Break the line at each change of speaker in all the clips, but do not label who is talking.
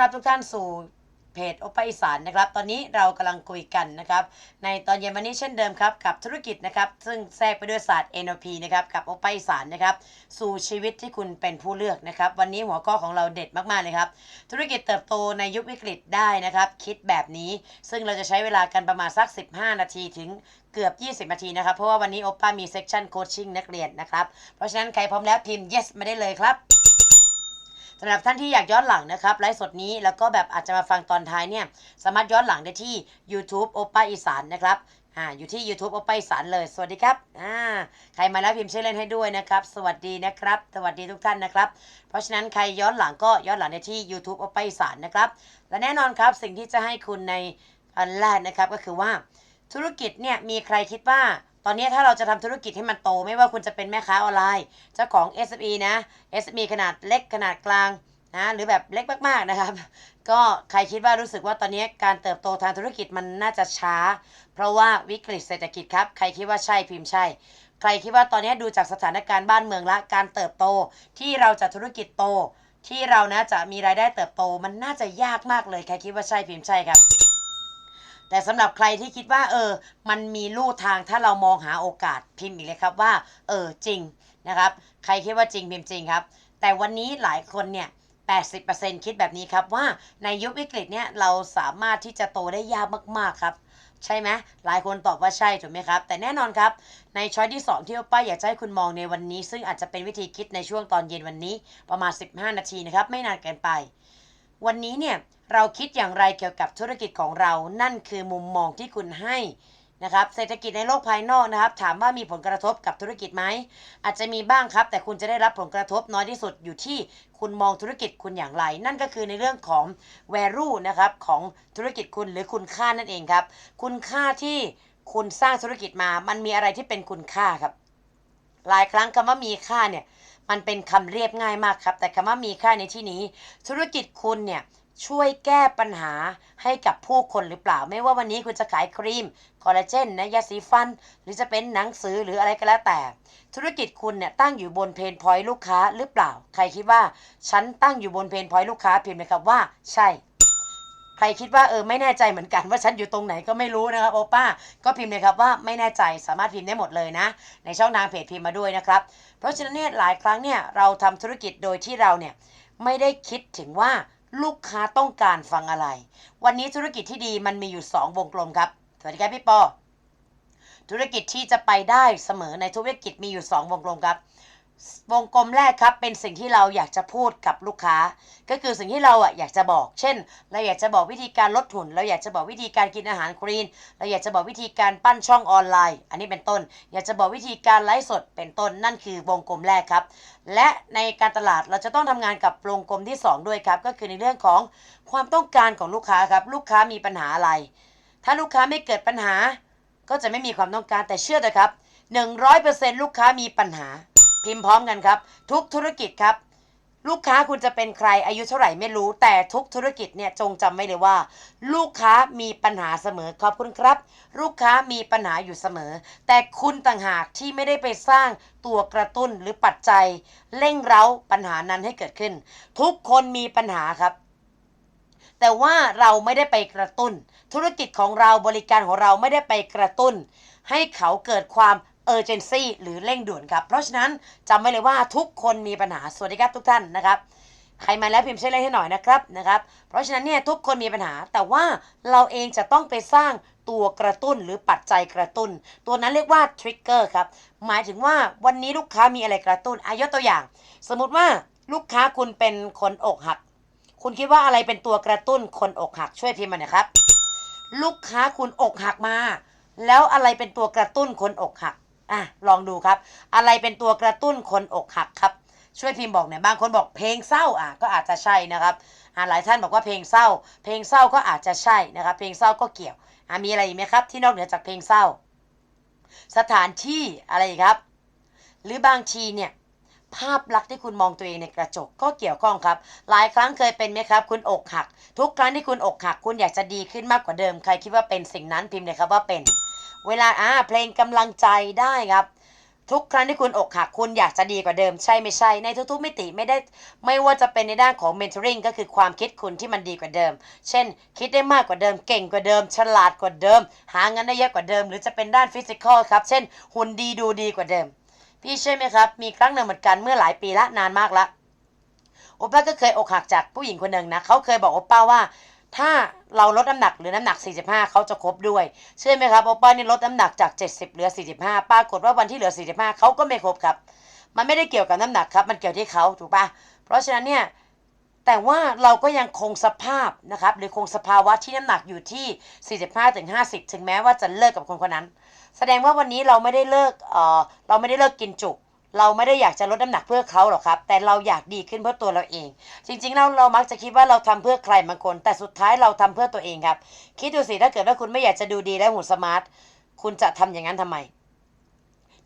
รับทุกท่านสู่เพจโอปาอีสานนะครับ ตอนนี้เรากำลังคุยกันนะครับ ในตอนเย็นวันนี้เช่นเดิมครับ กับธุรกิจนะครับ ซึ่งแทรกไปด้วยศาสตร์ NLP นะครับ กับโอปาอีสานนะครับ สู่ชีวิตที่คุณเป็นผู้เลือกนะครับ วันนี้หัวข้อของเราเด็ดมากๆเลยครับ ธุรกิจเติบโตในยุควิกฤตได้นะครับ คิดแบบนี้ ซึ่งเราจะใช้เวลากันประมาณสัก 15 นาทีถึงเกือบ 20 นาทีนะครับ เพราะว่าวันนี้โอป้ามีเซสชั่นโคชชิ่งนักเรียนนะครับ เพราะฉะนั้นใครพร้อมแล้วพิมพ์ yes มาได้เลยครับ สำหรับท่านที่อยากย้อนหลังนะครับไลฟ์สดนี้แล้วก็แบบอาจจะมาฟังตอนท้ายเนี่ยสามารถย้อนหลังได้ที่ YouTube โอป้าอีสานนะครับอ่าอยู่ที่ YouTube โอป้าอีสานเลย สวัสดีครับอ่าใครมาแล้วพิมพ์ชื่อเล่นให้ด้วยนะครับ สวัสดีนะครับ สวัสดีทุกท่านนะครับ เพราะฉะนั้นใครย้อนหลังก็ย้อนหลังได้ที่ YouTube โอป้าอีสานนะครับและแน่นอนครับสิ่งที่จะให้คุณในอันแรกนะครับก็คือว่าธุรกิจเนี่ยมีใครคิดว่า ตอนนี้ถ้าเราจะทำธุรกิจให้มันโต ไม่ว่าคุณจะเป็นแม่ค้าออนไลน์ เจ้าของ SME นะ SME ขนาดเล็กขนาดกลางนะหรือแบบเล็กมากๆนะครับ ก็ใครคิดว่ารู้สึกว่าตอนนี้การเติบโตทางธุรกิจมันน่าจะช้า เพราะว่าวิกฤตเศรษฐกิจครับ ใครคิดว่าใช่พิมพ์ใช่ ใครคิดว่าตอนนี้ดูจากสถานการณ์บ้านเมืองละการเติบโตที่เราจะธุรกิจโต ที่เรานะจะมีรายได้เติบโต มันน่าจะยากมากเลยใครคิดว่าใช่พิมพ์ใช่ครับ แต่สำหรับใครที่คิดว่า เออ มันมีลู่ทางถ้าเรามองหาโอกาสพิมพ์อีกเลยครับว่า เออจริงนะครับ ใครคิดว่าจริงพิมพ์จริงครับ แต่วันนี้หลายคนเนี่ย80%คิดแบบนี้ครับว่าในยุควิกฤตเนี่ยเราสามารถที่จะโตได้ยากมากๆครับ ใช่ไหมหลายคนตอบว่าใช่ถูกไหมครับ แต่แน่นอนครับ ในช้อยที่ 2 ที่ป้าอยากให้คุณมองในวันนี้ ซึ่งอาจจะเป็นวิธีคิดในช่วงตอนเย็นวันนี้ประมาณ 15 นาทีนะครับ ไม่นานเกินไป วันนี้เนี่ย เราคิดอย่างไรเกี่ยวกับธุรกิจของเรา นั่นคือมุมมองที่คุณให้นะครับ เศรษฐกิจในโลกภายนอกนะครับ ถามว่ามีผลกระทบกับธุรกิจไหม อาจจะมีบ้างครับ แต่คุณจะได้รับผลกระทบน้อยที่สุดอยู่ที่คุณมองธุรกิจคุณอย่างไร นั่นก็คือในเรื่องของ value นะครับของธุรกิจคุณหรือคุณค่านั่นเองครับ คุณค่าที่คุณสร้างธุรกิจมา มันมีอะไรที่เป็นคุณค่าครับ หลายครั้งคำว่ามีค่าเนี่ย มันเป็นคำเรียบง่ายมากครับ แต่คำว่ามีค่าในที่นี้ ธุรกิจคุณเนี่ย ช่วยแก้ปัญหาให้กับผู้คนหรือเปล่า ไม่ว่าวันนี้คุณจะขายครีมคอลลาเจนนะยาสีฟัน หรือจะเป็นหนังสือหรืออะไรก็แล้วแต่ ธุรกิจคุณเนี่ยตั้งอยู่บนเพนพอยต์ลูกค้าหรือเปล่า ใครคิดว่าฉันตั้งอยู่บนเพนพอยต์ลูกค้าพิมพ์เลยครับว่า ใช่ ใครคิดว่าเออไม่แน่ใจเหมือนกันว่าฉันอยู่ตรงไหนก็ไม่รู้นะครับโอป้า ก็พิมพ์เลยครับว่าไม่แน่ใจสามารถพิมพ์ได้หมดเลยนะ ในช่องทางเพจพิมพ์มาด้วยนะครับ เพราะฉะนั้นเนี่ยหลายครั้งเนี่ยเราทำธุรกิจโดยที่เราเนี่ยไม่ได้คิดถึงว่า ลูกค้าต้องการฟังอะไร วันนี้ธุรกิจที่ดีมันมีอยู่ 2 วงกลมครับ สวัสดีครับพี่ปอ ธุรกิจที่จะไปได้เสมอในธุรกิจมีอยู่ 2 วงกลมครับ วงกลมแรกครับเป็นสิ่งที่เราอยากจะพูดกับลูกค้า ก็คือสิ่งที่เราอะอยากจะบอก เช่น เราอยากจะบอกวิธีการลดหุ่น เราอยากจะบอกวิธีการกินอาหารคลีน เราอยากจะบอกวิธีการปั้นช่องออนไลน์ อันนี้เป็นต้น อยากจะบอกวิธีการไลฟ์สดเป็นต้นนั่นคือวงกลมแรกครับ และในการตลาดเราจะต้องทำงานกับวงกลมที่ 2 ด้วยครับ ก็คือในเรื่องของความต้องการของลูกค้าครับลูกค้ามีปัญหาอะไร ถ้าลูกค้าไม่เกิดปัญหา ก็จะไม่มีความต้องการแต่เชื่อเถอะครับ100%ลูกค้ามีปัญหา พิมพ์พร้อมกันครับ ทุกธุรกิจครับ ลูกค้าคุณจะเป็นใครอายุเท่าไหร่ไม่รู้ แต่ทุกธุรกิจเนี่ยจงจำไว้เลยว่า ลูกค้ามีปัญหาเสมอขอบคุณครับ ลูกค้ามีปัญหาอยู่เสมอ แต่คุณต่างหากที่ไม่ได้ไปสร้างตัวกระตุ้นหรือปัจจัยเร่งเร้าปัญหานั้นให้เกิดขึ้น ทุกคนมีปัญหาครับแต่ว่าเราไม่ได้ไปกระตุ้น ธุรกิจของเราบริการของเราไม่ได้ไปกระตุ้น ให้เขาเกิดความ เออร์เจนซี่หรือเร่งด่วนครับ เพราะฉะนั้นจำไว้เลยว่าทุกคนมีปัญหา สวัสดีครับทุกท่านนะครับใครมาแล้วพิมพ์ช่วยเล่นให้หน่อยนะครับนะครับ เพราะฉะนั้นเนี่ยทุกคนมีปัญหา แต่ว่าเราเองจะต้องไปสร้างตัวกระตุ้นหรือปัจจัยกระตุ้น ตัวนั้นเรียกว่าทริกเกอร์ครับ หมายถึงว่าวันนี้ลูกค้ามีอะไรกระตุ้นอายกตัวอย่าง สมมุติว่าลูกค้าคุณเป็นคนอกหัก คุณคิดว่าอะไรเป็นตัวกระตุ้นคนอกหักช่วยพิมพ์มาหน่อยครับ ลูกค้าคุณอกหักมา แล้วอะไรเป็นตัวกระตุ้นคนอกหัก อะลองดูครับ อะไรเป็นตัวกระตุ้นคนอกหักครับ ช่วยพิมพ์บอกหน่อยบางคนบอกเพลงเศร้าอะก็อาจจะใช่นะครับอ่าหลายท่านบอกว่าเพลงเศร้า เพลงเศร้าก็อาจจะใช่นะครับ เพลงเศร้าก็เกี่ยวอ่ามีอะไรอีกไหมครับ ที่นอกเหนือจากเพลงเศร้า สถานที่อะไรครับ หรือบางทีเนี่ยภาพลักษณ์ที่คุณมองตัวเองในกระจกก็เกี่ยวข้องครับ หลายครั้งเคยเป็นไหมครับ คุณอกหัก ทุกครั้งที่คุณอกหัก คุณอยากจะดีขึ้นมากกว่าเดิม ใครคิดว่าเป็นสิ่งนั้นพิมพ์เลยครับว่าเป็น เวลาอ่าเพลงกำลังใจได้ครับ ทุกครั้งที่คุณอกหักคุณอยากจะดีกว่าเดิมใช่ไม่ใช่ ในทุกๆมิติไม่ได้ไม่ว่าจะเป็นในด้านของ mentoring ก็คือความคิดคุณที่มันดีกว่าเดิม เช่น คิดได้มากกว่าเดิม เก่งกว่าเดิม ฉลาดกว่าเดิม หาเงินได้เยอะกว่าเดิม หรือจะเป็นด้านฟิสิกอลครับ เช่น หุ่นดีดูดีกว่าเดิม พี่เชื่อไหมครับ มีครั้งหนึ่งเหมือนกันเมื่อหลายปีละนานมากละโอป้าก็เคยอกหักจากผู้หญิงคนหนึ่งนะเขาเคยบอกโอป้าว่า ถ้าเราลดน้ำหนักหรือน้ำหนัก 45 เขาจะครบด้วย เชื่อไหมครับโอป้านี่ลดน้ำหนักจาก 70 เหลือ 45 ปรากฏว่าวันที่เหลือ 45 เขาก็ไม่ครบครับ มันไม่ได้เกี่ยวกับน้ำหนักครับ มันเกี่ยวที่เขาถูกปะเพราะฉะนั้นเนี่ย แต่ว่าเราก็ยังคงสภาพนะครับ หรือคงสภาวะที่น้ำหนักอยู่ที่ 45ถึง50 ถึงแม้ว่าจะเลิกกับคนคนนั้น แสดงว่าวันนี้เราไม่ได้เลิกเออเราไม่ได้เลิกกินจุ เราไม่ได้อยากจะลดน้ำหนักเพื่อเขาหรอกครับ แต่เราอยากดีขึ้นเพื่อตัวเราเอง จริงๆแล้วเรามักจะคิดว่าเราทำเพื่อใครบางคน แต่สุดท้ายเราทำเพื่อตัวเองครับ คิดดูสิถ้าเกิดว่าคุณไม่อยากจะดูดีและหุ่นสมาร์ท คุณจะทำอย่างนั้นทำไม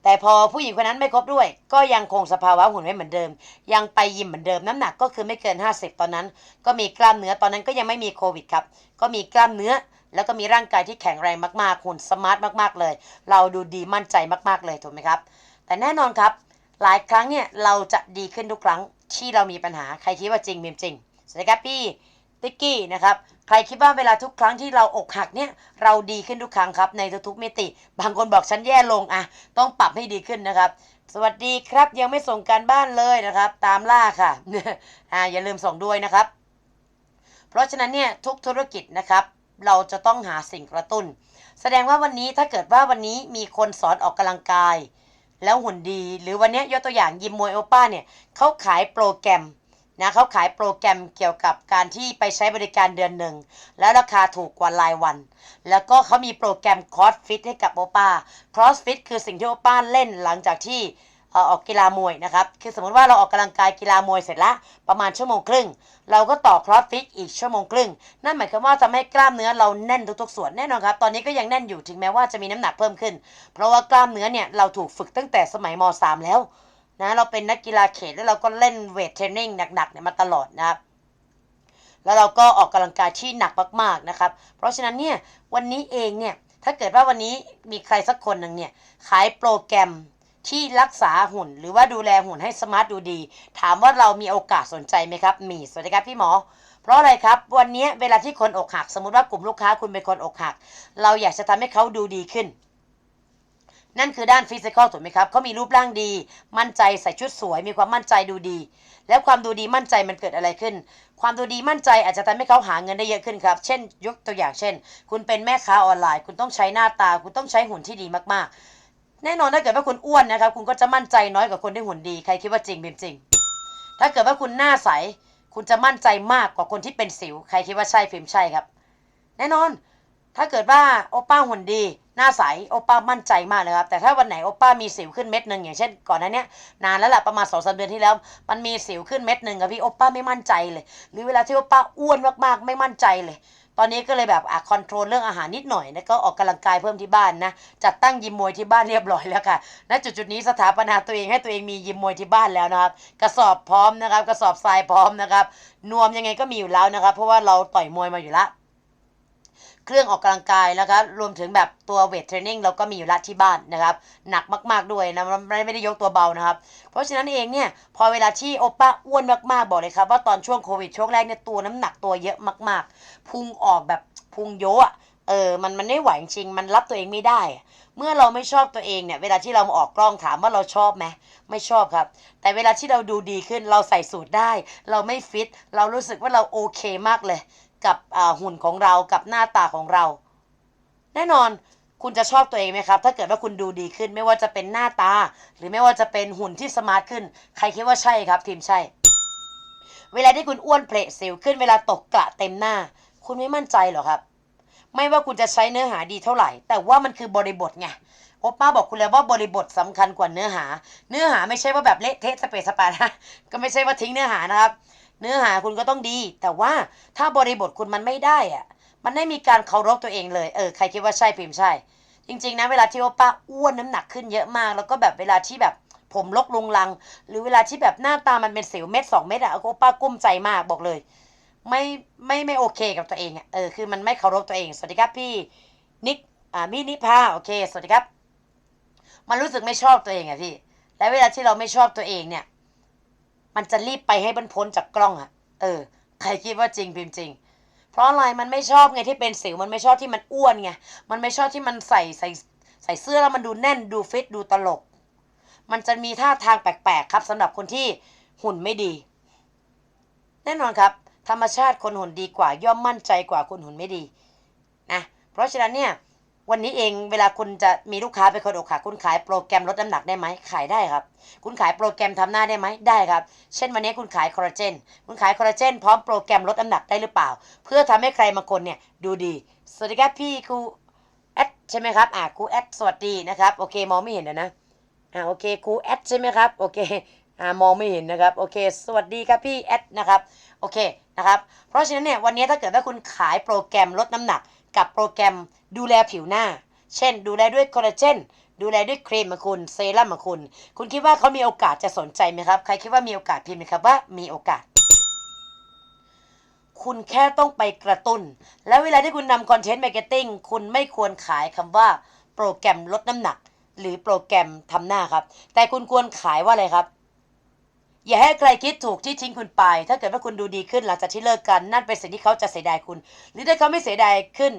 แต่พอผู้หญิงคนนั้นไม่คบด้วย ก็ยังคงสภาวะหุ่นไว้เหมือนเดิม ยังไปยิมเหมือนเดิมน้ำหนักก็คือไม่เกิน 50 ตอนนั้น ก็มีกล้ามเนื้อตอนนั้นก็ยังไม่มีโควิดครับ ก็มีกล้ามเนื้อแล้วก็มีร่างกายที่แข็งแรงมากๆหุ่นสมาร์ทมากๆเลย เราดูดีมั่นใจมากๆเลยถูกไหมครับ แต่แน่นอนครับ หลายครั้งเนี่ยเราจะดีขึ้นทุกครั้งที่เรามีปัญหาใครคิดว่าจริงมีจริงสวัสดีครับพี่ติ๊กกี้นะครับใครคิดว่าเวลาทุกครั้งที่เราอกหักเนี่ยเราดีขึ้นทุกครั้งครับในทุกๆมิติ บางคนบอกฉันแย่ลงอะต้องปรับให้ดีขึ้นนะครับ สวัสดีครับยังไม่ส่งการบ้านเลยนะครับ ตามล่าค่ะอ่าอย่าลืมส่งด้วยนะครับ เพราะฉะนั้นเนี่ยทุกธุรกิจนะครับเราจะต้องหาสิ่งกระตุ้น แสดงว่าวันนี้ถ้าเกิดว่าวันนี้มีคนสอนออกกำลังกาย แล้วหุ่นดี หรือวันนี้ยกตัวอย่างยิมมวยโอป้าเนี่ยเขาขายโปรแกรมนะเขาขายโปรแกรมเกี่ยวกับการที่ไปใช้บริการเดือนหนึ่ง แล้วราคาถูกกว่ารายวัน แล้วก็เขามีโปรแกรมคอร์สฟิตให้กับโอป้าคอร์สฟิตคือสิ่งที่โอป้าเล่นหลังจากที่ ออออกกีฬามวยนะครับ คือสมมติว่าเราออกกำลังกายกีฬามวยเสร็จละประมาณชั่วโมงครึ่ง เราก็ต่อครอสฟิตอีกชั่วโมงครึ่ง นั่นหมายความว่าทำให้กล้ามเนื้อเราแน่นทุกๆส่วนแน่นอนครับ ตอนนี้ก็ยังแน่นอยู่ถึงแม้ว่าจะมีน้ำหนักเพิ่มขึ้น เพราะว่ากล้ามเนื้อเนี่ยเราถูกฝึกตั้งแต่สมัยม .3 แล้วนะเราเป็นนักกีฬาเขตแล้วเราก็เล่นเวทเทรนนิ่งหนักๆเนี่ยมาตลอดนะครับแล้วเราก็ออกกำลังกายที่หนักมากๆนะครับ เพราะฉะนั้นเนี่ยวันนี้เองเนี่ยถ้าเกิดว่าวันนี้มีใครสักคนหนึ่งเนี่ยขายโปรแกรม ที่รักษาหุ่น หรือว่าดูแลหุ่นให้สมาร์ทดูดี ถามว่าเรามีโอกาสสนใจไหมครับ มีสวัสดีครับพี่หมอ เพราะอะไรครับ วันนี้เวลาที่คนอกหัก สมมติว่ากลุ่มลูกค้าคุณเป็นคนอกหัก เราอยากจะทำให้เขาดูดีขึ้น นั่นคือด้านฟิสิกอลถูกไหมครับเขามีรูปร่างดี มั่นใจใส่ชุดสวย มีความมั่นใจดูดี แล้วความดูดีมั่นใจมันเกิดอะไรขึ้น ความดูดีมั่นใจอาจจะทำให้เขาหาเงินได้เยอะขึ้นครับ เช่น ยกตัวอย่างเช่น คุณเป็นแม่ค้าออนไลน์ คุณต้องใช้หน้าตา คุณต้องใช้หุ่นที่ดีมากๆ แน่นอนถ้าเกิดว่าคุณอ้วนนะครับ คุณก็จะมั่นใจน้อยกว่าคนที่หุ่นดีใครคิดว่าจริงเป็นจริง ถ้าเกิดว่าคุณหน้าใส คุณจะมั่นใจมากกว่าคนที่เป็นสิว ใครคิดว่าใช่ฟิล์มใช่ครับ แน่นอน ถ้าเกิดว่าโอป้าหุ่นดีหน้าใสโอป้ามั่นใจมากเลยครับแต่ถ้าวันไหนโอป้ามีสิวขึ้นเม็ดหนึ่งอย่างเช่นก่อนหน้าเนี้ยนานแล้วแหละประมาณสองสามเดือนที่แล้วมันมีสิวขึ้นเม็ดหนึ่งครับพี่โอป้าไม่มั่นใจเลย หรือเวลาที่โอป้าอ้วนมากๆไม่มั่นใจเลย ตอนนี้ก็เลยแบบอะคอนโทรลเรื่องอาหารนิดหน่อยนะก็ออกกำลังกายเพิ่มที่บ้านนะจัดตั้งยิมมวยที่บ้านเรียบร้อยแล้วค่ะณจุดจุดนี้สถาปนาตัวเองให้ตัวเองมียิมมวยที่บ้านแล้วนะครับกระสอบพร้อมนะครับกระสอบทรายพร้อมนะครับนวมยังไงก็มีอยู่แล้วนะครับเพราะว่าเราต่อยมวยมาอยู่แล้ว เครื่องออกกำลังกายนะครับรวมถึงแบบตัวเวทเทรนนิ่งเราก็มีอยู่ละที่บ้านนะครับ หนักมากๆด้วยนะมันไม่ได้ยกตัวเบานะครับ เพราะฉะนั้นเองเนี่ยพอเวลาที่โอป้าอ้วนมากๆบอกเลยครับว่าตอนช่วงโควิดช่วงแรกเนี่ยตัวน้ำหนักตัวเยอะมาก ๆ พุงออกแบบพุงโยอะเออ มันมันไม่ไหวจริง มันรับตัวเองไม่ได้ เมื่อเราไม่ชอบตัวเองเนี่ย เวลาที่เรามาออกกล้องถามว่าเราชอบไหมไม่ชอบครับ แต่เวลาที่เราดูดีขึ้น เราใส่สูตรได้ เราไม่ฟิต เรารู้สึกว่าเราโอเคมากเลย กับหุ่นของเรากับหน้าตาของเรา แน่นอนคุณจะชอบตัวเองไหมครับ ถ้าเกิดว่าคุณดูดีขึ้นไม่ว่าจะเป็นหน้าตา หรือไม่ว่าจะเป็นหุ่นที่สมาร์ทขึ้น ใครคิดว่าใช่ครับ ทีมใช่ เวลาที่คุณอ้วนเพลสิวขึ้นเวลาตกกระเต็มหน้า คุณไม่มั่นใจหรอครับ ไม่ว่าคุณจะใช้เนื้อหาดีเท่าไหร่ แต่ว่ามันคือบริบทไงโอป้าบอกคุณแล้วว่าบริบทสำคัญกว่าเนื้อหา เนื้อหาไม่ใช่ว่าแบบเละเทะสเปซสปานะก็ไม่ใช่ว่าทิ้งเนื้อหานะครับ เนื้อหาคุณก็ต้องดี แต่ว่าถ้าบริบทคุณมันไม่ได้อะมันไม่มีการเคารพตัวเองเลยเออใครคิดว่าใช่พิมพ์ใช่ จริง ๆ นะ เวลาที่โอป้าอ้วนน้ำหนักขึ้นเยอะมาก แล้วก็แบบเวลาที่แบบผมลกลุงลัง หรือเวลาที่แบบหน้าตามันเป็นสิวเม็ดสองเม็ดอะโอป้ากุ้มใจมากบอกเลย ไม่ไม่ไม่โอเคกับตัวเองอะเออคือมันไม่เคารพตัวเองสวัสดีครับพี่นิกอ่ามินิพาโอเคสวัสดีครับ มันรู้สึกไม่ชอบตัวเองอะพี่และเวลาที่เราไม่ชอบตัวเองเนี่ย มันจะรีบไปให้มันพ้นจากกล้องอะเออ ใครคิดว่าจริงพิมพ์จริง เพราะอะไรมันไม่ชอบไงที่เป็นสิวมันไม่ชอบที่มันอ้วนไงมันไม่ชอบที่มันใส่ใส่ใส่เสื้อแล้วมันดูแน่นดูฟิตดูตลก มันจะมีท่าทางแปลกๆครับสำหรับคนที่หุ่นไม่ดี แน่นอนครับ ธรรมชาติคนหุ่นดีกว่า ย่อมมั่นใจกว่าคนหุ่นไม่ดีนะเพราะฉะนั้นเนี่ย วันนี้เองเวลาคุณจะมีลูกค้าเป็นคนอกหักคุณขายโปรแกรมลดน้ำหนักได้ไหมขายได้ครับ คุณขายโปรแกรมทำหน้าได้ไหมได้ครับ เช่นวันนี้คุณขายคอลลาเจนคุณขายคอลลาเจนพร้อมโปรแกรมลดน้ำหนักได้หรือเปล่า เพื่อทำให้ใครบางคนเนี่ยดูดีสวัสดีครับพี่ครูแอดใช่ไหมครับอ่าครูแอดสวัสดีนะครับโอเคมองไม่เห็นนะนะอ่าโอเคครูแอดใช่ไหมครับโอเคอ่ามองไม่เห็นนะครับโอเค สวัสดีครับพี่แอดนะครับโอเคนะครับเพราะฉะนั้นเนี่ยวันนี้ถ้าเกิดว่าคุณขายโปรแกรมลดน้ำหนัก กับโปรแกรมดูแลผิวหน้า เช่น ดูแลด้วยคอลลาเจนดูแลด้วยครีมของคุณเซรั่มของคุณ คุณคิดว่าเขามีโอกาสจะสนใจไหมครับ ใครคิดว่ามีโอกาสพิมพ์เลยครับว่ามีโอกาส คุณแค่ต้องไปกระตุ้น แล้วเวลาที่คุณนำคอนเทนต์มาร์เก็ตติ้งคุณไม่ควรขายคำว่าโปรแกรมลดน้ำหนัก หรือโปรแกรมทำหน้าครับ แต่คุณควรขายว่าอะไรครับ อย่าให้ใครคิดถูกที่ทิ้งคุณไป ถ้าเกิดว่าคุณดูดีขึ้นหลังจากที่เลิกกัน นั่นเป็นสิ่งที่เขาจะเสียดายคุณ หรือถ้าเขาไม่เสียดายขึ้น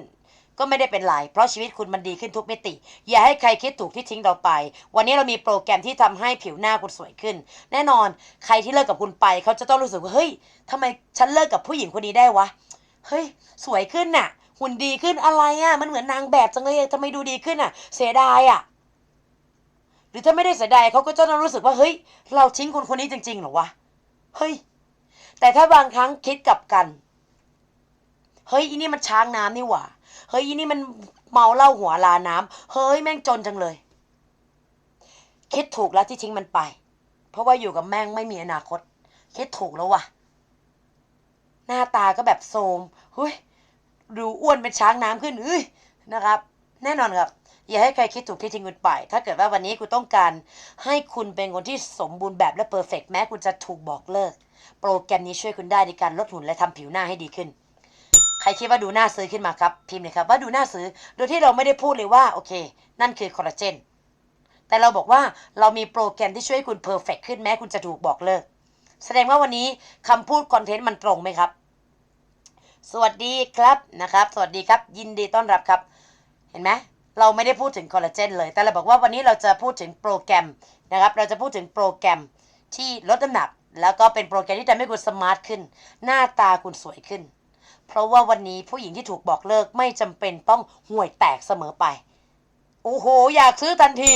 ก็ไม่ได้เป็นไรเพราะชีวิตคุณมันดีขึ้นทุกมิติ อย่าให้ใครคิดถูกที่ทิ้งเราไป วันนี้เรามีโปรแกรมที่ทำให้ผิวหน้าคุณสวยขึ้น แน่นอนใครที่เลิกกับคุณไป เขาจะต้องรู้สึกว่าเฮ้ยทำไมฉันเลิกกับผู้หญิงคนนี้ได้วะเฮ้ยสวยขึ้นน่ะ หุ่นดีขึ้นอะไรอะมันเหมือนนางแบบจังเลยทำไมดูดีขึ้นอะ เสียดายอะ รือถ้าไม่ได้เสียดายเขาก็จะต้องรู้สึกว่าเฮ้ย เราทิ้งคนคนนี้จริงๆหรอวะเฮ้ย แต่ถ้าบางครั้งคิดกลับกัน เฮ้ยอีนี่มันช้างน้ำนี่หว่าเฮ้ยอีนี่มันเมาเหล้าหัวลาน้ำเฮ้ยแม่งจนจังเลย คิดถูกแล้วที่ทิ้งมันไป เพราะว่าอยู่กับแม่งไม่มีอนาคต คิดถูกแล้วว่ะหน้าตาก็แบบโทมเฮ้ยดูอ้วนเป็นช้างน้ำขึ้นเอ้ยนะครับ แน่นอนครับ อย่าให้ใครคิดถูกที่ทิ้งคุณไป ถ้าเกิดว่าวันนี้คุณต้องการให้คุณเป็นคนที่สมบูรณ์แบบและเพอร์เฟกแม้คุณจะถูกบอกเลิก โปรแกรมนี้ช่วยคุณได้ในการลดหุ่นและทำผิวหน้าให้ดีขึ้น ใครคิดว่าดูหน่าซื้อขึ้นมาครับ พิมพ์เลยครับว่าดูหน่าซื้อ โดยที่เราไม่ได้พูดเลยว่าโอเค นั่นคือคอลลาเจน แต่เราบอกว่าเรามีโปรแกรมที่ช่วยคุณเพอร์เฟกขึ้นแม้คุณจะถูกบอกเลิก แสดงว่าวันนี้คำพูดคอนเทนต์มันตรงไหมครับ สวัสดีครับนะครับ สวัสดีครับ ยินดีต้อนรับครับ เห็นไหม เราไม่ได้พูดถึงคอลลาเจนเลย แต่เราบอกว่าวันนี้เราจะพูดถึงโปรแกรมนะครับ เราจะพูดถึงโปรแกรมที่ลดน้ำหนัก แล้วก็เป็นโปรแกรมที่ทำให้คุณสมาร์ทขึ้น หน้าตาคุณสวยขึ้น เพราะว่าวันนี้ผู้หญิงที่ถูกบอกเลิกไม่จำเป็นต้องห่วยแตกเสมอไปโอ้โห อยากซื้อทันที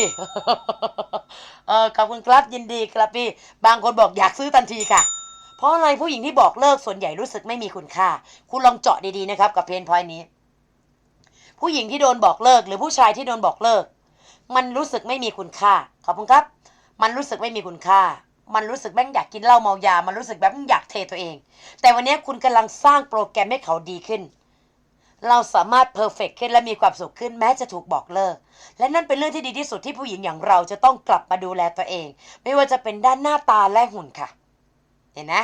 เออขอบคุณครับยินดีครับพี่ บางคนบอกอยากซื้อทันทีค่ะ เพราะอะไรผู้หญิงที่บอกเลิกส่วนใหญ่รู้สึกไม่มีคุณค่า คุณลองเจาะดีๆนะครับกับเพนพอยนี้ ผู้หญิงที่โดนบอกเลิก หรือผู้ชายที่โดนบอกเลิก มันรู้สึกไม่มีคุณค่าขอบคุณครับ มันรู้สึกไม่มีคุณค่า มันรู้สึกแม่งอยากกินเหล้าเมายา มันรู้สึกแบบอยากเทตัวเอง แต่วันนี้คุณกำลังสร้างโปรแกรมให้เขาดีขึ้น เราสามารถเพอร์เฟกขึ้นและมีความสุขขึ้นแม้จะถูกบอกเลิก และนั่นเป็นเรื่องที่ดีที่สุดที่ผู้หญิงอย่างเราจะต้องกลับมาดูแลตัวเอง ไม่ว่าจะเป็นด้านหน้าตาและหุ่นค่ะ เห็นไหม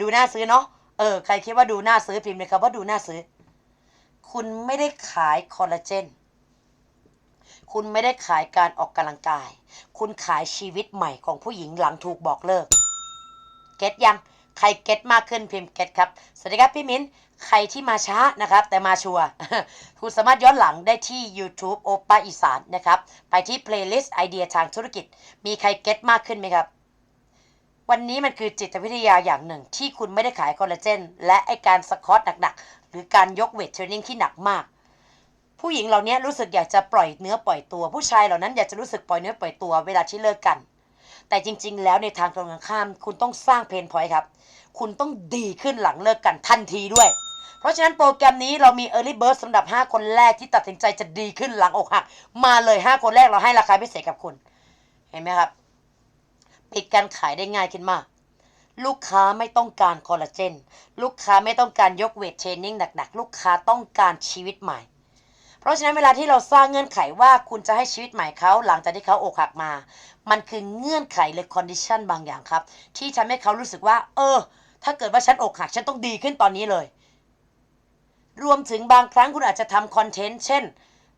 ดูน่าซื้อเนาะเออใครคิดว่าดูน่าซื้อพิมพ์เลยครับว่าดูน่าซื้อ คุณไม่ได้ขายคอลลาเจน คุณไม่ได้ขายการออกกำลังกาย คุณขายชีวิตใหม่ของผู้หญิงหลังถูกบอกเลิก เก็ตยัง ใครเก็ตมากขึ้นพิมพ์เก็ตครับ สวัสดีครับพี่มิ้น ใครที่มาช้านะครับ แต่มาชัวร์ คุณสามารถย้อนหลังได้ที่ YouTube โอป้าอีสานนะครับ ไปที่ playlist ไอเดียทางธุรกิจ มีใครเก็ตมากขึ้นไหมครับวันนี้มันคือจิตวิทยาอย่างหนึ่งที่คุณไม่ได้ขายคอลลาเจน และไอการสคอตหนัก หรือการยกเวทเทรนนิ่งที่หนักมาก ผู้หญิงเหล่านี้รู้สึกอยากจะปล่อยเนื้อปล่อยตัว ผู้ชายเหล่านั้นอยากจะรู้สึกปล่อยเนื้อปล่อยตัวเวลาที่เลิกกัน แต่จริง ๆ แล้วในทางตรงกันข้าม คุณต้องสร้างเพนพอยต์ครับ คุณต้องดีขึ้นหลังเลิกกันทันทีด้วย เพราะฉะนั้นโปรแกรมนี้เรามี Early Bird สำหรับ 5 คนแรกที่ตัดสินใจจะดีขึ้นหลังอกหัก มาเลย 5 คนแรกเราให้ราคาพิเศษกับคุณ เห็นไหมครับ ปิดการขายได้ง่ายขึ้นมาก ลูกค้าไม่ต้องการคอลลาเจน ลูกค้าไม่ต้องการยกเวทเทรนนิ่งหนักๆ ลูกค้าต้องการชีวิตใหม่ เพราะฉะนั้นเวลาที่เราสร้างเงื่อนไขว่าคุณจะให้ชีวิตใหม่เขาหลังจากที่เขาอกหักมา มันคือเงื่อนไขหรือคอนดิชันบางอย่างครับ ที่ทำให้เขารู้สึกว่า เออ ถ้าเกิดว่าฉันอกหักฉันต้องดีขึ้นตอนนี้เลย รวมถึงบางครั้งคุณอาจจะทำคอนเทนต์เช่น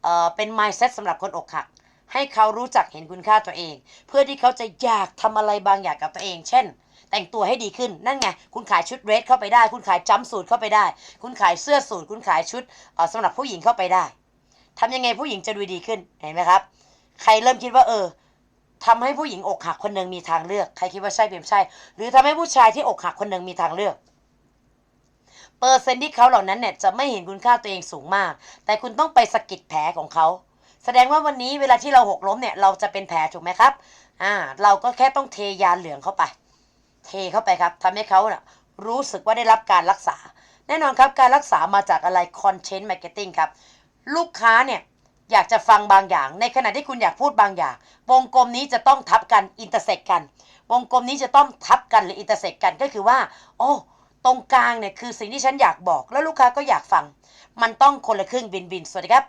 เออเป็น mindset สำหรับคนอกหัก ให้เขารู้จักเห็นคุณค่าตัวเอง เพื่อที่เขาจะอยากทำอะไรบางอย่างกับตัวเอง เช่น แต่งตัวให้ดีขึ้นนั่นไงคุณขายชุดเรสเข้าไปได้ คุณขายจัมสูทเข้าไปได้ คุณขายเสื้อสูทคุณขายชุดเอ่อสำหรับผู้หญิงเข้าไปได้ทำยังไงผู้หญิงจะดูดีขึ้นเห็นไหมครับ ใครเริ่มคิดว่าเออทำให้ผู้หญิงอกหักคนหนึ่งมีทางเลือก ใครคิดว่าใช่เพียมใช่ หรือทำให้ผู้ชายที่อกหักคนหนึ่งมีทางเลือก เปอร์เซ็นต์ที่เขาเหล่านั้นเนี่ยจะไม่เห็นคุณค่าตัวเองสูงมาก แต่คุณต้องไปสะกิดแผลของเขาแสดงว่าวันนี้เวลาที่เราหกล้มเนี่ยเราจะเป็นแผลถูกไหมครับ อ่า เราก็แค่ต้องเทยาเหลืองเข้าไป เทเข้าไปครับทำให้เขาเน่ะรู้สึกว่าได้รับการรักษา แน่นอนครับการรักษามาจากอะไรคอนเทนต์มาร์เก็ตติ้งครับลูกค้าเนี่ยอยากจะฟังบางอย่าง ในขณะที่คุณอยากพูดบางอย่าง วงกลมนี้จะต้องทับกันอินเตอร์เซ็กกัน วงกลมนี้จะต้องทับกันหรืออินเตอร์เซ็กกันก็คือว่า โอ้ตรงกลางเนี่ยคือสิ่งที่ฉันอยากบอก แล้วลูกค้าก็อยากฟัง มันต้องคนละครึ่งบินบินสวัสดีครับ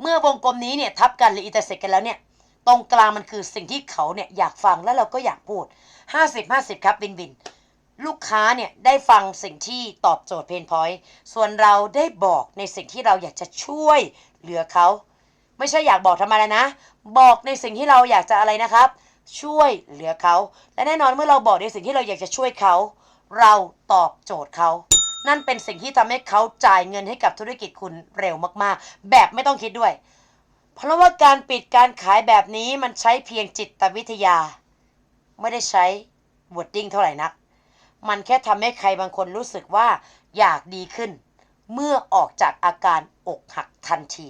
เมื่อวงกลมนี้เนี่ยทับกันหรืออินเตอร์เซ็กกันแล้วเนี่ย ตรงกลางมันคือสิ่งที่เขาเนี่ยอยากฟังแล้วเราก็อยากพูด 50 50 ครับบินบิน ลูกค้าเนี่ยได้ฟังสิ่งที่ตอบโจทย์เพนพอยต์ส่วนเราได้บอกในสิ่งที่เราอยากจะช่วยเหลือเขา ไม่ใช่อยากบอกทำไมแล้วนะ บอกในสิ่งที่เราอยากจะอะไรนะครับ ช่วยเหลือเขา และแน่นอนเมื่อเราบอกในสิ่งที่เราอยากจะช่วยเขา เราตอบโจทย์เขานั่นเป็นสิ่งที่ทำให้เขาจ่ายเงินให้กับธุรกิจคุณเร็วมากๆ แบบไม่ต้องคิดด้วย เพราะว่าการปิดการขายแบบนี้มันใช้เพียงจิตวิทยา ไม่ได้ใช้ wording เท่าไหร่นัก มันแค่ทำให้ใครบางคนรู้สึกว่าอยากดีขึ้น เมื่อออกจากอาการอกหักทันที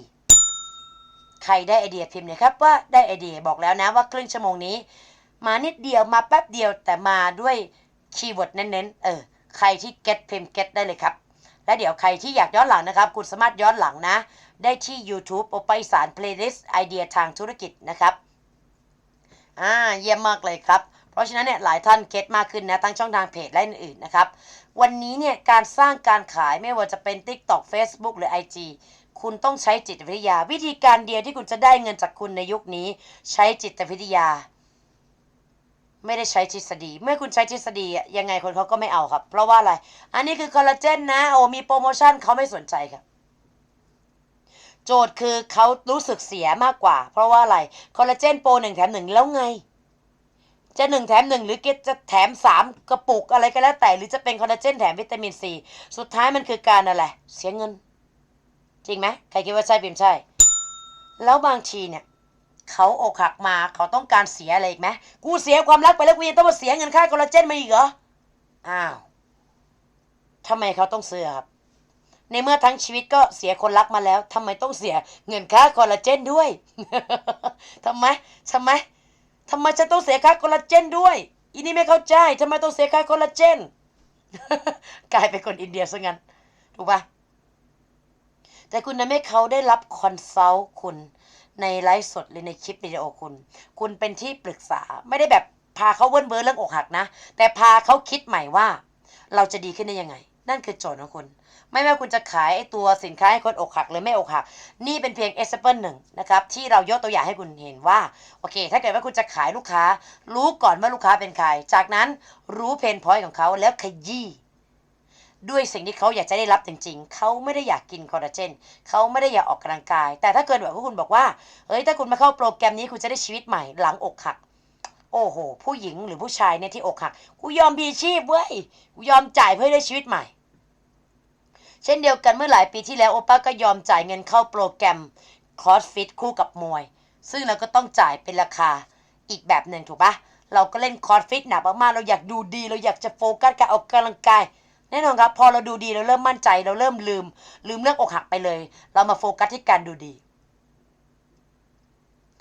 ใครได้ไอเดียพิมพ์เลยครับว่าได้ไอเดียบอกแล้วนะว่าครึ่งชั่วโมงนี้ มานิดเดียวมาแป๊บเดียวแต่มาด้วยคีย์เวิร์ดเน้นๆเออใครที่เก็ตพิมพ์เก็ตได้เลยครับ และเดี๋ยวใครที่อยากย้อนหลังนะครับ คุณสามารถย้อนหลังนะ ได้ที่ YouTube โอไปสาร playlist ไอเดียทางธุรกิจนะครับ อ่า เยี่ยมมากเลยครับ เพราะฉะนั้นเนี่ยหลายท่านเก็ตมากขึ้นนะทั้งช่องทางเพจและอื่นๆนะครับ วันนี้เนี่ยการสร้างการขายไม่ว่าจะเป็น TikTok Facebook หรือ IG คุณต้องใช้จิตวิทยา วิธีการเดียวที่คุณจะได้เงินจากคุณในยุคนี้ ใช้จิตวิทยา ไม่ได้ใช้ทฤษฎี เมื่อคุณใช้ทฤษฎียังไงคนเขาก็ไม่เอาครับ เพราะว่าอะไร อันนี้คือคอลลาเจนนะ โอ้มีโปรโมชั่นเขาไม่สนใจครับ โจทย์คือเขารู้สึกเสียมากกว่า เพราะว่าอะไรคอลลาเจนโปรหนึ่งแถมหนึ่งแล้วไง จะหนึ่งแถมหนึ่งหรือจะแถมสามกระปุกอะไรก็แล้วแต่ หรือจะเป็นคอลลาเจนแถมวิตามินซีสุดท้ายมันคือการอะไรเสียเงิน จริงไหมใครคิดว่าใช่พิมใช่ แล้วบางทีเนี่ยเขาอกหักมาเขาต้องการเสียอะไรอีกไหมกูเสียความรักไปแล้วกูยังต้องมาเสียเงินค่าคอลลาเจนมาอีกเหรออ้าวทำไมเขาต้องซื้อครับ ในเมื่อทั้งชีวิตก็เสียคนรักมาแล้วทำไมต้องเสียเงินค่าคอลลาเจนด้วยทำไมทำไมทำไมฉันต้องเสียค่าคอลลาเจนด้วยอีนี่ไม่เข้าใจทำไมต้องเสียค่าคอลลาเจนกลายเป็นคนอินเดียซะงั้นถูกปะแต่คุณทำให้เขาได้รับคอนซัลท์คุณในไลฟ์สดหรือในคลิปวิดีโอคุณ คุณเป็นที่ปรึกษาไม่ได้แบบพาเขาเวิ้นเว้อเรื่องอกหักนะ แต่พาเขาคิดใหม่ว่า เราจะดีขึ้นได้ยังไง นั่นคือโจทย์ของคุณ ไม่ว่าคุณจะขายไอ้ตัวสินค้าให้คนอกหักหรือไม่อกหัก นี่เป็นเพียงเอสเปิลหนึ่งนะครับที่เรายกตัวอย่างให้คุณเห็นว่าโอเค ถ้าเกิดว่าคุณจะขายลูกค้า รู้ก่อนว่าลูกค้าเป็นใคร จากนั้นรู้เพนพอยต์ของเขาแล้วขยี้ด้วยสิ่งที่เขาอยากจะได้รับจริงๆ เขาไม่ได้อยากกินคอลลาเจน เขาไม่ได้อยากออกกำลังกาย แต่ถ้าเกิดแบบว่าคุณบอกว่า เฮ้ย ถ้าคุณมาเข้าโปรแกรมนี้คุณจะได้ชีวิตใหม่หลังอกหัก โอ้โห ผู้หญิงหรือผู้ชายเนี่ยที่อกหัก กูยอมพีชีพเว้ย กูยอมจ่ายเพื่อได้ชีวิตใหม่ เช่นเดียวกันเมื่อหลายปีที่แล้วโอป้าก็ยอมจ่ายเงินเข้าโปรแกรมคอร์สฟิตคู่กับมวย ซึ่งเราก็ต้องจ่ายเป็นราคาอีกแบบหนึ่งถูกปะเราก็เล่นคอร์สฟิตหนักมากๆเราอยากดูดี เราอยากจะโฟกัสการออกกำลังกาย แน่นอนครับ พอเราดูดีเราเริ่มมั่นใจ เราเริ่มลืม ลืมเรื่องอกหักไปเลย เรามาโฟกัสที่การดูดี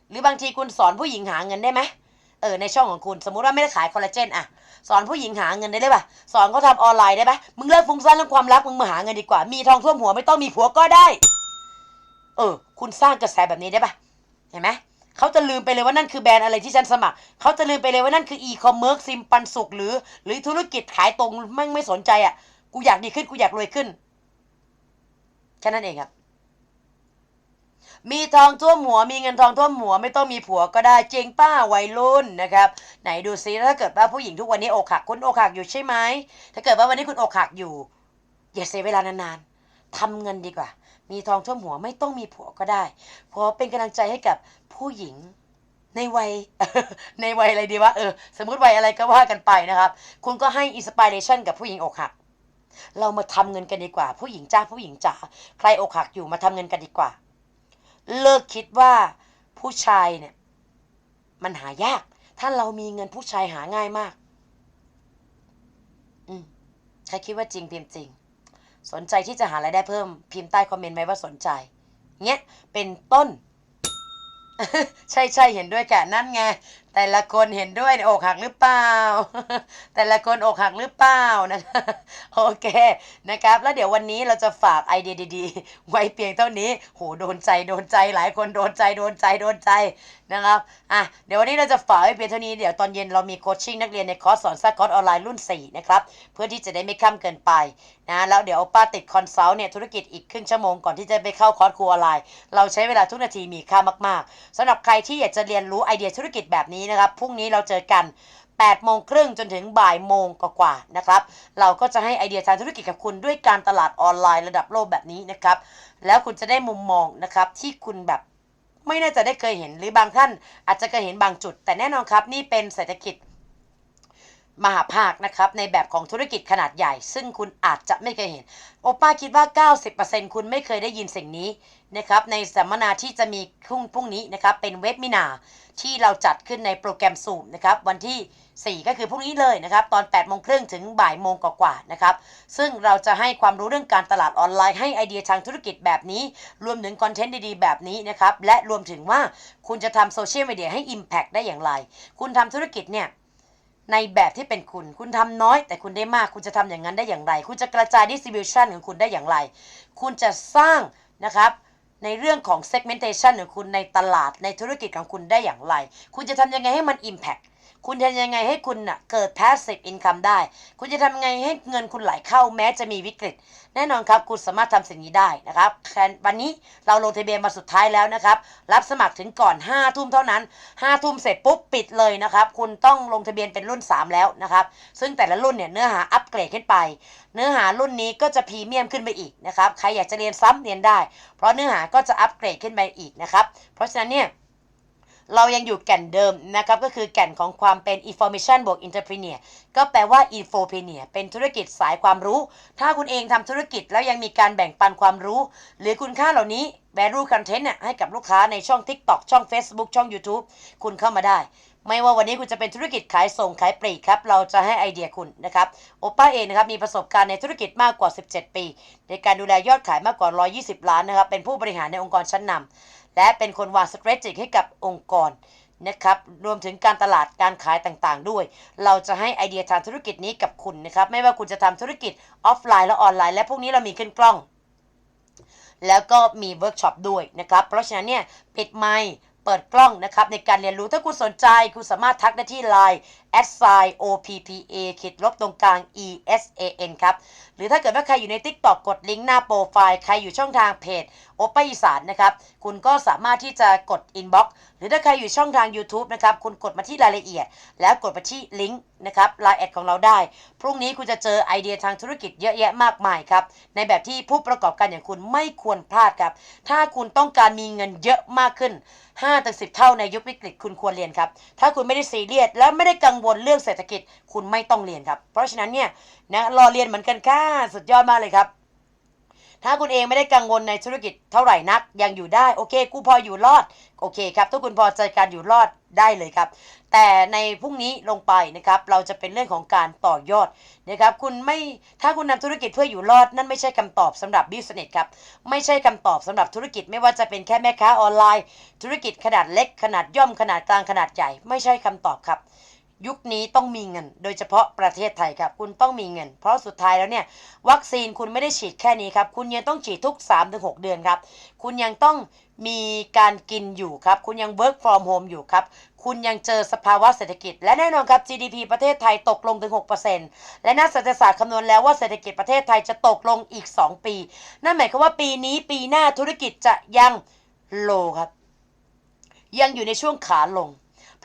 หรือบางทีคุณสอนผู้หญิงหาเงินได้ไหมเออในช่องของคุณ สมมุติว่าไม่ได้ขายคอลลาเจนอะ สอนผู้หญิงหาเงินได้เลยปะสอนเขาทำออนไลน์ได้ปะมึงเลิกฟุ้งซ่านเรื่องความรักมึงมาหาเงินดีกว่า มีทองท่วมหัวไม่ต้องมีผัวก็ได้ เออ คุณสร้างกระแสแบบนี้ได้ปะเห็นไหมเขาจะลืมไปเลยว่านั่นคือแบรนด์อะไรที่ฉันสมัคร เขาจะลืมไปเลยว่านั่นคืออีคอมเมิร์ซซิมปันสุกหรือ หรือธุรกิจขายตรงไม่งไม่สนใจอะ กูอยากดีขึ้นกูอยากรวยขึ้นแค่นั้นเองครับ มีทองท่วมหัว มีเงินทองท่วมหัว ไม่ต้องมีผัวก็ได้จริงป้าวัยรุ่นนะครับ ไหนดูซิถ้าเกิดว่าผู้หญิงทุกวันนี้อกหักคุณอกหักอยู่ใช่ไหมถ้าเกิดว่าวันนี้คุณอกหักอยู่ อย่าเสียเวลานานๆทำเงินดีกว่า มีทองท่วมหัวไม่ต้องมีผัวก็ได้เพราะเป็นกำลังใจให้กับผู้หญิงในวัยในวัยอะไรดีวะเออสมมติวัยอะไรก็ว่ากันไปนะครับ คุณก็ให้อินสปิเรชันกับผู้หญิงอกหัก เรามาทำเงินกันดีกว่า ผู้หญิงจ้าผู้หญิงจ๋าใครอกหักอยู่มาทำเงินกันดีกว่า เลิกคิดว่าผู้ชายเนี่ย มันหายาก ถ้าเรามีเงินผู้ชายหาง่ายมาก อืมใครคิดว่าจริงพิมพ์จริง สนใจที่จะหารายได้เพิ่ม พิมพ์ใต้คอมเมนต์ไว้ว่าสนใจ เงี้ย เป็นต้น ใช่ใช่เห็นด้วยแกนั่นไง แต่ละคนเห็นด้วยอกหักหรือเปล่า แต่ละคนอกหักหรือเปล่านะโอเคนะครับ แล้วเดี๋ยววันนี้เราจะฝากไอเดียดีๆ ไว้เพียงเท่านี้โหโดนใจโดนใจหลายคนโดนใจโดนใจโดนใจนะครับอะเดี๋ยววันนี้เราจะฝากไว้เพียงเท่านี้เดี๋ยวตอนเย็นเรามีโคชชิ่งนักเรียนในคอร์สสอนซักคอร์สออนไลน์รุ่น 4 นะครับ เพื่อที่จะได้ไม่ข้ามเกินไปนะแล้วเดี๋ยวป้าติดคอนซัลท์เนี่ยธุรกิจอีกครึ่งชั่วโมงก่อนที่จะไปเข้าคอร์สครูออนไลน์เราใช้เวลาทุกนาทีมีค่ามาก ๆสำหรับใครที่อยากจะเรียนรู้ไอเดียธุรกิจแบบนี้นะครับ พรุ่งนี้เราเจอกัน8โมงครึ่งจนถึงบ่ายโมงกว่าๆนะครับ เราก็จะให้ไอเดียทางธุรกิจกับคุณด้วยการตลาดออนไลน์ระดับโลกแบบนี้นะครับ แล้วคุณจะได้มุมมองนะครับที่คุณแบบไม่น่าจะได้เคยเห็นหรือบางท่านอาจจะเคยเห็นบางจุด แต่แน่นอนครับนี่เป็นเศรษฐกิจมหาภาคนะครับในแบบของธุรกิจขนาดใหญ่ ซึ่งคุณอาจจะไม่เคยเห็น โอป้าคิดว่า 90%คุณไม่เคยได้ยินสิ่งนี้ นะครับในสัมมนาที่จะมีพรุ่งพรุ่งนี้นะครับเป็นเว็บมินาที่เราจัดขึ้นในโปรแกรม Zoom นะครับวันที่ 4 ก็คือพรุ่งนี้เลยนะครับตอน8โมงครึ่งถึงบ่ายโมงกว่าๆนะครับซึ่งเราจะให้ความรู้เรื่องการตลาดออนไลน์ให้ไอเดียทางธุรกิจแบบนี้ รวมถึงคอนเทนต์ดีๆ แบบนี้นะครับและรวมถึงว่าคุณจะทำโซเชียลมีเดียให้ Impact ได้อย่างไร คุณทำธุรกิจเนี่ยในแบบที่เป็นคุณ คุณทำน้อยแต่คุณได้มาก คุณจะทำอย่างนั้นได้อย่างไร คุณจะกระจาย distribution ของคุณได้อย่างไร คุณจะสร้างนะครับ ในเรื่องของ segmentation ของคุณในตลาดในธุรกิจของคุณได้อย่างไร คุณจะทำยังไงให้มัน impact คุณจะยังไงให้คุณน่ะเกิด passive income ได้ คุณจะทำยังไงให้เงินคุณไหลเข้าแม้จะมีวิกฤต แน่นอนครับ คุณสามารถทำสิ่งนี้ได้นะครับวันนี้เราลงทะเบียนมาสุดท้ายแล้วนะครับ รับสมัครถึงก่อน 5 ทุ่มเท่านั้น 5 ทุ่มเสร็จปุ๊บปิดเลยนะครับ คุณต้องลงทะเบียนเป็นรุ่น 3 แล้วนะครับ ซึ่งแต่ละรุ่นเนี่ยเนื้อหาอัปเกรดขึ้นไป เนื้อหารุ่นนี้ก็จะพรีเมียมขึ้นไปอีกนะครับ ใครอยากจะเรียนซ้ำเรียนได้ เพราะเนื้อหาก็จะอัปเกรดขึ้นไปอีกนะครับ เพราะฉะนั้นเนี่ย เรายังอยู่แก่นเดิมนะครับก็คือแก่นของความเป็น information บวก entrepreneur ก็แปลว่า infopreneur เป็นธุรกิจสายความรู้ ถ้าคุณเองทำธุรกิจแล้วยังมีการแบ่งปันความรู้ หรือคุณค่าเหล่านี้ value content เนี่ยให้กับลูกค้าในช่อง TikTok ช่อง Facebook ช่อง YouTube คุณเข้ามาได้ ไม่ว่าวันนี้คุณจะเป็นธุรกิจขายส่งขายปลีกครับ เราจะให้ไอเดียคุณนะครับโอป้าเองนะครับมีประสบการณ์ในธุรกิจมากกว่า 17 ปี ในการดูแลยอดขายมากกว่า 120 ล้านนะครับเป็นผู้บริหารในองค์กรชั้นนำ และเป็นคนวาง strategy ให้กับองค์กรนะครับรวมถึงการตลาดการขายต่างๆ ด้วย เราจะให้ไอเดียทางธุรกิจนี้กับคุณนะครับไม่ว่าคุณจะทำธุรกิจออฟไลน์และออนไลน์ และพวกนี้เรามีขึ้นกล้อง แล้วก็มีเวิร์กช็อปด้วยนะครับเพราะฉะนั้นเนี่ยปิดไมค์เปิดกล้องนะครับในการเรียนรู้ถ้าคุณสนใจคุณสามารถทักได้ที่ Line s i o p p a ขีดลบตรงกลาง e s a n ครับ หรือถ้าเกิดว่าใครอยู่ใน TikTok กดลิงก์หน้าโปรไฟล์ ใครอยู่ช่องทางเพจโอป a อีสานนะครับ คุณก็สามารถที่จะกด Inbox หรือถ้าใครอยู่ช่องทาง YouTube นะครับ คุณกดมาที่รายละเอียด แล้วกดมาที่ลิงก์นะครับไลน์แอดของเราได้ พรุ่งนี้คุณจะเจอไอเดียทางธุรกิจเยอะแยะมากมายครับ ในแบบที่ผู้ประกอบการอย่างคุณไม่ควรพลาดครับ ถ้าคุณต้องการมีเงินเยอะมากขึ้น5ถึง10 เท่าในยุควิกฤตคุณควรเรียนครับ ถ้าคุณไม่ได้ซีเรียสและไม่ได้กังววลเรื่องเศรษฐกิจคุณไม่ต้องเรียนครับ เพราะฉะนั้นเนี่ยนะรอเรียนเหมือนกันค่ะสุดยอดมากเลยครับถ้าคุณเองไม่ได้กังวลในธุรกิจเท่าไหร่นัก ยังอยู่ได้โอเคกูพออยู่รอดโอเคครับถ้าคุณพอใจการอยู่รอดได้เลยครับ แต่ในพรุ่งนี้ลงไปนะครับ เราจะเป็นเรื่องของการต่อยอดนะครับ คุณไม่ถ้าคุณทำธุรกิจเพื่ออยู่รอด นั่นไม่ใช่คำตอบสำหรับบิสเนสครับไม่ใช่คำตอบสำหรับธุรกิจไม่ว่าจะเป็นแค่แม่ค้าออนไลน์ ธุรกิจขนาดเล็กขนาดย่อมขนาดกลางขนาดใหญ่ ไม่ใช่คำตอบครับ ยุคนี้ต้องมีเงิน โดยเฉพาะประเทศไทยครับ คุณต้องมีเงิน เพราะสุดท้ายแล้วเนี่ย วัคซีนคุณไม่ได้ฉีดแค่นี้ครับ คุณยังต้องฉีดทุก 3-6 เดือนครับ คุณยังต้องมีการกินอยู่ครับ คุณยัง work from home อยู่ครับ คุณยังเจอสภาวะเศรษฐกิจ และแน่นอนครับ GDP ประเทศไทยตกลงถึง 6%และนักเศรษฐศาสตร์คำนวณแล้วว่าเศรษฐกิจประเทศไทยจะตกลงอีก 2 ปี นั่นหมายความว่าปีนี้ปีหน้าธุรกิจจะยังโลครับ ยังอยู่ในช่วงขาลง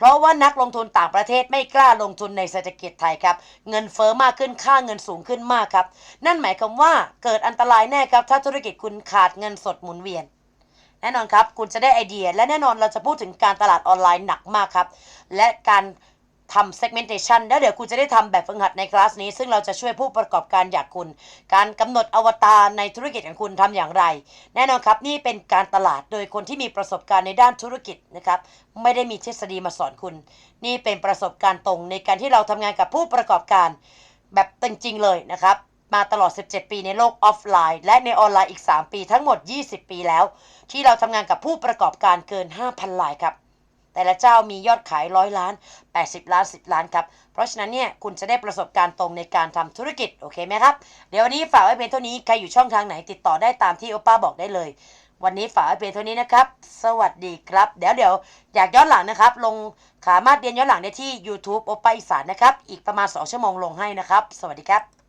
เพราะว่านักลงทุนต่างประเทศไม่กล้าลงทุนในเศรษฐกิจไทยครับ เงินเฟอ้อมากขึ้นค่าเงินสูงขึ้นมากครับ นั่นหมายความว่าเกิดอันตรายแน่ครับ ถ้าธุรกิจคุณขาดเงินสดหมุนเวียนแน่นอนครับ คุณจะได้ไอเดีย และแน่นอนเราจะพูดถึงการตลาดออนไลน์หนักมากครับ และการ ทำ segmentation แล้วเดี๋ยวคุณจะได้ทำแบบฝึกหัดในคลาสนี้ ซึ่งเราจะช่วยผู้ประกอบการอย่างคุณ การกำหนดอวตารในธุรกิจของคุณทำอย่างไร แน่นอนครับนี่เป็นการตลาดโดยคนที่มีประสบการณ์ในด้านธุรกิจนะครับไม่ได้มีทฤษฎีมาสอนคุณ นี่เป็นประสบการณ์ตรงในการที่เราทำงานกับผู้ประกอบการ แบบจริงๆเลยนะครับมาตลอด 17 ปีในโลกออฟไลน์ และในออนไลน์อีก 3 ปีทั้งหมด 20 ปีแล้ว ที่เราทำงานกับผู้ประกอบการเกิน 5,000รายครับ แต่ละเจ้ามียอดขายร้อยล้าน 80 ล้าน 10 ล้านครับ เพราะฉะนั้นเนี่ยคุณจะได้ประสบการณ์ตรงในการทำธุรกิจ โอเคไหมครับ เดี๋ยววันนี้ฝากไว้เพียงเท่านี้ ใครอยู่ช่องทางไหนติดต่อได้ตามที่โอป้าบอกได้เลย วันนี้ฝากไว้เพียงเท่านี้นะครับ สวัสดีครับ เดี๋ยวเดี๋ยวอยากย้อนหลังนะครับ ลงสามารถเรียนย้อนหลังได้ที่ YouTube โอป้าอีสานนะครับ อีกประมาณ 2 ชั่วโมงลงให้นะครับ สวัสดีครับ